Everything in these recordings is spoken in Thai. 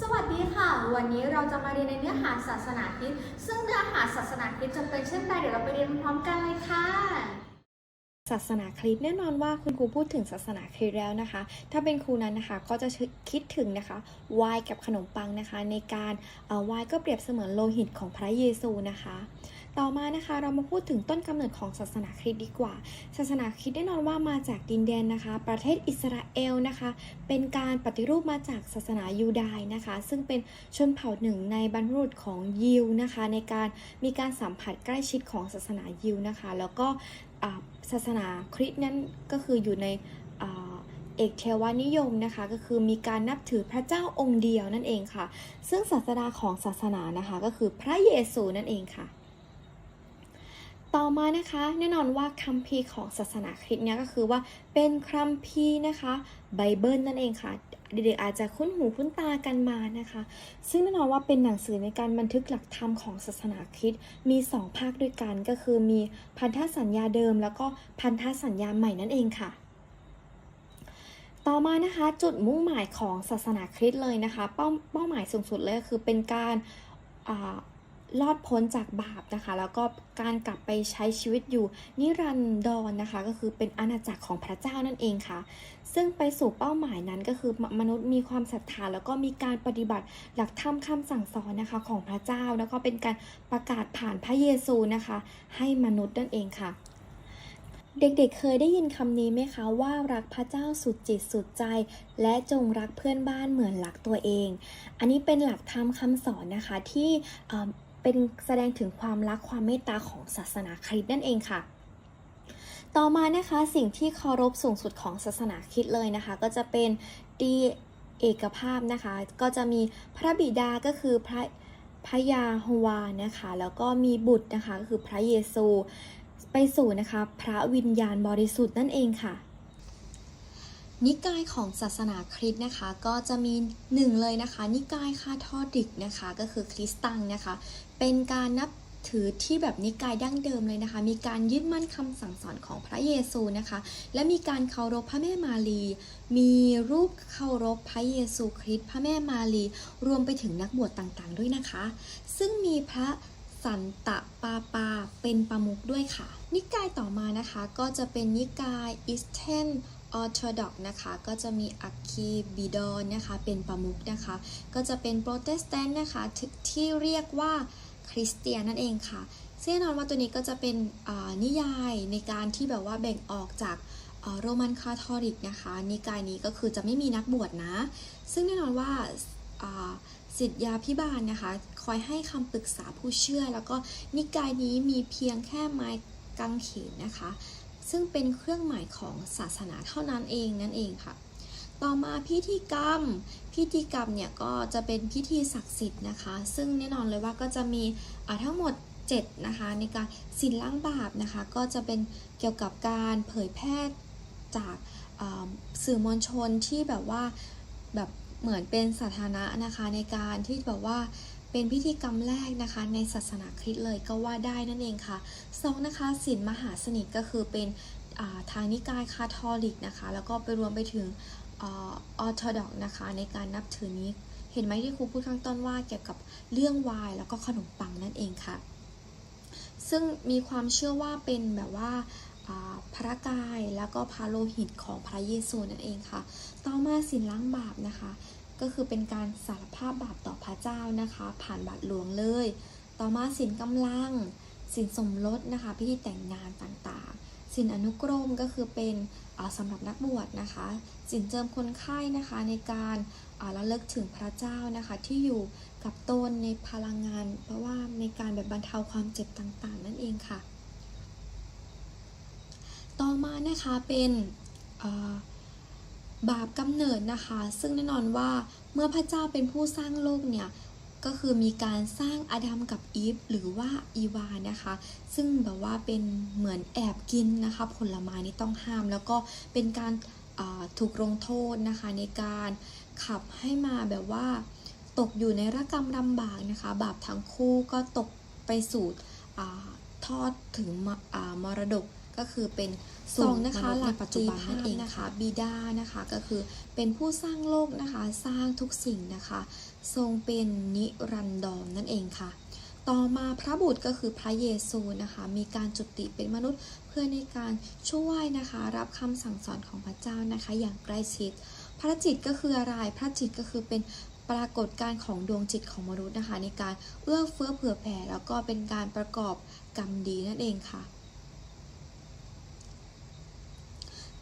สวัสดีค่ะ วันนี้เราจะมาเรียนในเนื้อหาศาสนาคริสต์ซึ่งเนื้อหาศาสนาคริสต์จะเป็นเช่นไรเดี๋ยวเราไปเรียนพร้อมกันเลยค่ะ ศาสนาคริสต์แน่นอนว่าคุณครูพูดถึงศาสนาคริสต์แล้วนะคะ ถ้าเป็นครูนั้นนะคะก็จะคิดถึงนะคะไวน์กับขนมปังนะคะ ในการไวน์ก็เปรียบเสมือนโลหิตของพระเยซูนะคะ ต่อมานะคะเรามาพูดถึงต้นกำเนิดของศาสนาคริสต์ดีกว่า ศาสนาคริสต์แน่นอนว่ามาจากดินแดนนะคะ ประเทศอิสราเอลนะคะ เป็นการปฏิรูปมาจากศาสนายูดายนะคะ ซึ่งเป็นชนเผ่าหนึ่งในบรรพบุรุษของยิวนะคะ ในการมีการสัมผัสใกล้ชิดของศาสนายิวนะคะ แล้วก็ศาสนาคริสต์นั้นก็คืออยู่ในเอกเทวานิยมนะคะก็คือมีการนับถือพระเจ้าองค์เดียวนั่นเองค่ะ ซึ่งศาสดาของศาสนานะคะก็คือพระเยซูนั่นเองค่ะ มานะคะแน่นอนว่าคัมภีร์ของศาสนาคริสต์เนี่ยก็คือว่าเป็นคัมภีร์นะคะไบเบิลนั่นเองค่ะเด็กๆอาจจะคุ้นหูคุ้นตากันมานะคะ ซึ่งแน่นอนว่าเป็นหนังสือในการบันทึกหลักธรรมของศาสนาคริสต์มี 2 ภาคด้วยกันก็คือมีพันธสัญญาเดิม แล้วก็พันธสัญญาใหม่นั่นเองค่ะต่อมานะคะจุดมุ่งหมายของศาสนาคริสต์เลยนะคะ เป้าเป้าหมายสูงสุดเลยก็คือเป็นการ รอดพ้นจากบาปนะคะ แล้วก็การกลับไปใช้ชีวิตอยู่นิรันดรนะคะ ก็คือเป็นอาณาจักรของพระเจ้านั่นเองค่ะ ซึ่งไปสู่เป้าหมายนั้นก็คือมนุษย์มีความศรัทธาแล้วก็มีการปฏิบัติหลักธรรมคำสั่งสอนนะคะของพระเจ้า แล้วก็เป็นการประกาศผ่านพระเยซูนะคะ ให้มนุษย์นั่นเองค่ะเด็กๆเคยได้ยินคำนี้ไหมคะว่ารักพระเจ้าสุดจิตสุดใจ และจงรักเพื่อนบ้านเหมือนรักตัวเอง อันนี้เป็นหลักธรรมคำสอนนะคะที่ เป็นแสดงถึงความรักความเมตตาของศาสนาคริสต์นั่นเองค่ะ ต่อมานะคะสิ่งที่เคารพสูงสุดของศาสนาคริสต์เลยนะคะ ก็จะเป็นดีเอกภาพนะคะ ก็จะมีพระบิดาก็คือพระพระยาฮวานะคะ แล้วก็มีบุตรนะคะก็คือพระเยซู ไปสู่นะคะ พระวิญญาณบริสุทธิ์นั่นเองค่ะ นิกายของศาสนาคริสต์นะคะ ก็จะมีหนึ่งเลยนะคะ นิกายคาทอลิกนะคะ ก็คือคริสตังนะคะ เป็นการนับถือที่แบบนิกายดั้งเดิมเลยนะคะ มีการยึดมั่นคำสั่งสอนของพระเยซูนะคะ และมีการเคารพพระแม่มารี มีรูปเคารพพระเยซูคริสต์พระแม่มารี รวมไปถึงนักบวชต่างๆ ด้วยนะคะ ซึ่งมีพระสันตะปาปาเป็นประมุขด้วยค่ะ นิกายต่อมานะคะก็จะเป็นนิกายอิสเทน ออร์โธดอกนะคะก็จะมีอัคคีบิดอนนะคะเป็นประมุขนะคะ ก็จะเป็นโปรเตสแตนต์นะคะทที่เรียกว่าคริสเตียนนั่นเองค่ะซึ่งแน่นอนว่าตัวนี้ก็จะเป็นนิยายในการที่แบบว่าแบ่งออกจากโรมันคาทอลิกนะคะนิกายนี้ก็คือจะไม่มีนักบวชนะ ซึ่งแน่นอนว่าอ่าสิทธยาพิบาลนะคะ คอยให้คำปรึกษาผู้เชื่อ แล้วก็นิกายนี้มีเพียงแค่ไม้กางเขนนะคะ ซึ่งเป็นเครื่องหมายของศาสนาเท่านั้นเองนั่นเองค่ะ ต่อมาพิธีกรรม พิธีกรรมเนี่ยก็จะเป็นพิธีศักดิ์สิทธิ์นะคะ ซึ่งแน่นอนเลยว่าก็จะมีอ่าทั้งหมด7นะคะในการสินล้างบาปนะคะ ก็จะเป็นเกี่ยวกับการเผยแพร่จากสื่อมวลชนที่แบบว่าแบบเหมือนเป็นสาธารณะนะคะในการที่แบบว่า เป็นพิธีกรรมแรกนะคะ ในศาสนาคริสต์เลยก็ว่าได้นั่นเองค่ะสองนะคะศีลมหาสนิทก็คือเป็นาทางนิกายคาทอลิกนะคะ แล้วก็ไปรวมไปถึงออร์โธดอกนะคะ ในการนับถือนี้ เห็นไหมที่ครูพูดข้างต้นว่าเกี่ยวกับเรื่องวน์แล้วก็ขนมปังนั่นเองค่ะ ซึ่งมีความเชื่อว่าเป็นแบบว่าอ่าพระกายแล้วก็พระโลหิตของพระเยซูนั่นเองค่ะ ต่อมาสินล้างบาปนะคะ ก็คือเป็นการสารภาพบาปต่อพระเจ้านะคะ ผ่านบาทหลวงเลย ต่อมาสินกำลังสินสมรสนะคะพิธีแต่งงานต่างๆ สินอนุกรมก็คือเป็นอ่าสำหรับนักบวชนะคะ สินเจิมคนไข้นะคะในการระลึกถึงพระเจ้านะคะที่อยู่กับตนในพลังงาน เพราะว่าในการแบบบรรเทาความเจ็บต่างๆ นั่นเองค่ะ ต่อมานะคะเป็นอ บาปกำเนิดนะคะ ซึ่งแน่นอนว่าเมื่อพระเจ้าเป็นผู้สร้างโลกเนี่ยก็คือมีการสร้างอาดัมกับอีฟหรือว่าอีวานะคะ ซึ่งแบบว่าเป็นเหมือนแอบกินนะคะผลไม้นี่ต้องห้าม แล้วก็เป็นการถูกลงโทษนะคะในการขับให้มาแบบว่า ตกอยู่ในระกรรมลำบากนะคะ บาปทั้งคู่ก็ตกไปสู่ทอดถึงมรดก ก็ก็คือเป็นสองมนะคะษย์หลักในปัจจุบันนั่นเองจีภาพนะคะบิดานะคะก็คือเป็นผู้สร้างโลกนะคะสร้างทุกสิ่งนะคะ ทรงเป็นนิรันดรนั่นเองค่ะ ต่อมาพระบุตรก็คือพระเยซูนะคะ มีการจุติเป็นมนุษย์เพื่อในการช่วยนะคะ รับคำสั่งสอนของพระเจ้านะคะ อย่างใกล้ชิด พระจิตก็คืออะไรพระจิตก็คือเป็นปรากฏการณ์ของดวงจิตของมนุษย์นะคะ ในการเอื้อเฟื้อเผื่อแผ่แล้วก็เป็นการประกอบกรรมดีนั่นเองค่ะ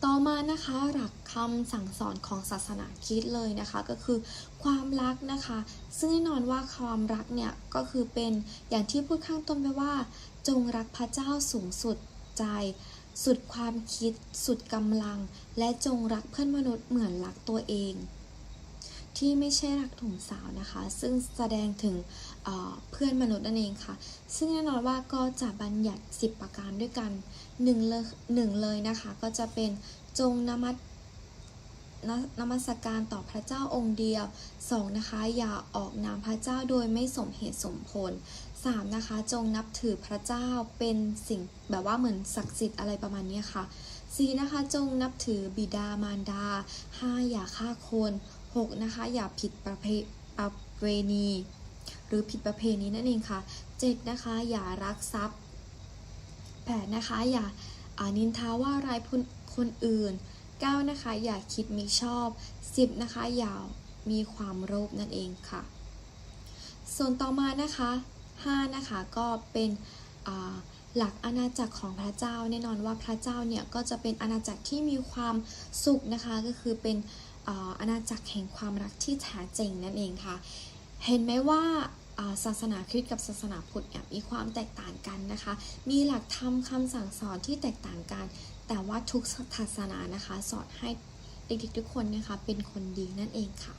ต่อมานะคะหลักคำสั่งสอนของศาสนาคิดเลยนะคะก็คือความรักนะคะ ซึ่งแน่นอนว่าความรักเนี่ยก็คือเป็นอย่างที่พูดข้างต้นไปว่า จงรักพระเจ้าสูงสุดใจ สุดความคิด สุดกำลัง และจงรักเพื่อนมนุษย์เหมือนรักตัวเอง ที่ไม่ใช่รักถุงสาวนะคะ ซึ่งแสดงถึงเเพื่อนมนุษย์นั่นเองค่ะ ซึ่งแน่นอนว่าก็จะบัญญัติ 10 ประการด้วยกันหนึ่งเลยหนึ่งเลยนะคะ ก็จะเป็นจงนมัสนนมัสการต่อพระเจ้าองค์เดียว 2. นะคะอย่าออกนามพระเจ้าโดยไม่สมเหตุสมผล 3. นะคะจงนับถือพระเจ้าเป็นสิ่งแบบว่าเหมือนศักดิ์สิทธิ์อะไรประมาณนี้ค่ะ 4. นะคะจงนับถือบิดามารดา 5. อย่าฆ่าคน 6. นะคะอย่าผิดประเพประเวณี หรือผิดประเพณีนั่นเองค่ะ 7. นะคะอย่ารักทรัพย์ 8. นะคะอย่าอานินทาว่าร้ายคนคนอื่น 9. นะคะอย่าคิดมิชอบ 10. นะคะอย่ามีความโลภนั่นเองค่ะ ส่วนต่อมานะคะ 5 นะคะก็เป็นหลักอาณาจักรของพระเจ้าแน่นอนว่าพระเจ้าเนี่ยก็จะเป็นอาณาจักรที่มีความสุขนะคะก็คือเป็น อาณาจักรแห่งความรักที่แท้จริงนั่นเองค่ะ เห็นไหมว่าศาสนาคริสต์กับศาสนาพุทธมีความแตกต่างกันนะคะ มีหลักธรรมคำสั่งสอนที่แตกต่างกัน แต่ว่าทุกศาสนานะคะ สอนให้เด็กๆทุกคนนะคะเป็นคนดีนั่นเองค่ะ